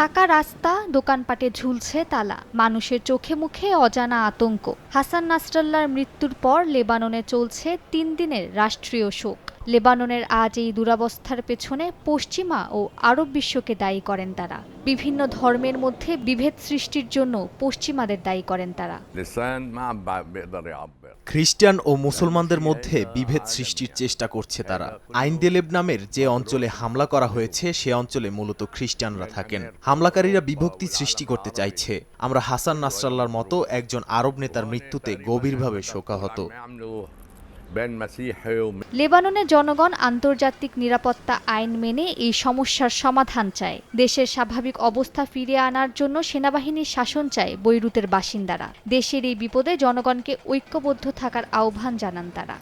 ফাঁকা রাস্তা, দোকানপাটে ঝুলছে তালা। মানুষের চোখে মুখে অজানা আতঙ্ক। হাসান নাসরাল্লার মৃত্যুর পর লেবাননে চলছে তিন দিনের রাষ্ট্রীয় শোক। লেবাননের আজ এই দুরাবস্থার পেছনে পশ্চিমা ও আরব বিশ্বকে দায়ী করেন তারা। বিভিন্ন ধর্মের মধ্যে বিভেদ সৃষ্টির জন্য পশ্চিমাদের দায়ী করেন তারা। খ্রিস্টান ও মুসলমানদের মধ্যে বিভেদ সৃষ্টির চেষ্টা করছে তারা আইনদেলেব নামের যে অঞ্চলে হামলা করা হয়েছে সে অঞ্চলে মূলত খ্রিস্টানরা থাকেন হামলাকারীরা বিভক্তি সৃষ্টি করতে চাইছে আমরা হাসান নাসরাল্লার মতো একজন আরব নেতার মৃত্যুতে গভীরভাবে শোকাহত লেবাননের জনগণ আন্তর্জাতিক নিরাপত্তা আইন মেনে এই সমস্যার সমাধান চায়। দেশের স্বাভাবিক অবস্থা ফিরিয়ে আনার জন্য সেনাবাহিনীর শাসন চায় বৈরুতের বাসিন্দারা। দেশের এই বিপদে জনগণকে ঐক্যবদ্ধ থাকার আহ্বান জানান তারা।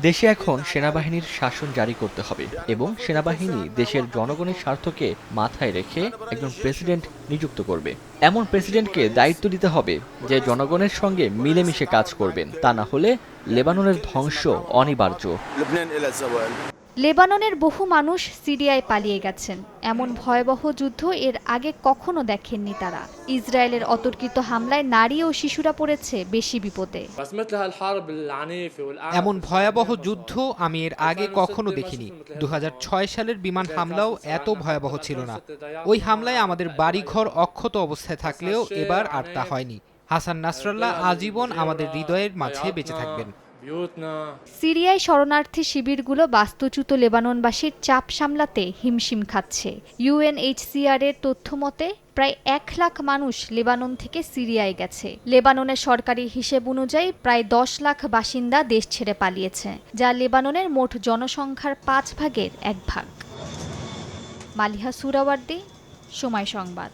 দেশে এখন সেনাবাহিনীর শাসন জারি করতে হবে এবং সেনাবাহিনী দেশের জনগণের স্বার্থকে মাথায় রেখে একজন প্রেসিডেন্ট নিযুক্ত করবে। এমন প্রেসিডেন্টকে দায়িত্ব দিতে হবে যে জনগণের সঙ্গে মিলেমিশে কাজ করবেন, তা না হলে লেবাননের ধ্বংস অনিবার্য। লেবাননের বহু মানুষ সিরিয়ায় পালিয়ে গেছেন। এমন ভয়াবহ যুদ্ধ এর আগে কখনো দেখেননি তারা। ইসরায়েলের অতর্কিত হামলায় নারী ও শিশুরা পড়েছে বেশি বিপদে। এমন ভয়াবহ যুদ্ধ আমি এর আগে কখনো দেখিনি। দু হাজার ছয় সালের বিমান হামলাও এত ভয়াবহ ছিল না। ওই হামলায় আমাদের বাড়িঘর অক্ষত অবস্থায় থাকলেও এবার আর তা হয়নি। হাসান নাসরাল্লাহ আজীবন আমাদের হৃদয়ের মাঝে বেঁচে থাকবেন। সিরিয়ায় শরণার্থী শিবিরগুলো বাস্তুচ্যুত লেবাননবাসীর চাপ সামলাতে হিমশিম খাচ্ছে। ইউএনএইচসিআর এর তথ্য মতে, প্রায় এক লাখ মানুষ লেবানন থেকে সিরিয়ায় গেছে। লেবাননের সরকারি হিসেব অনুযায়ী প্রায় দশ লাখ বাসিন্দা দেশ ছেড়ে পালিয়েছে, যা লেবাননের মোট জনসংখ্যার পাঁচ ভাগের এক ভাগ। মালিহা সুরাওয়ার্দী, সময় সংবাদ।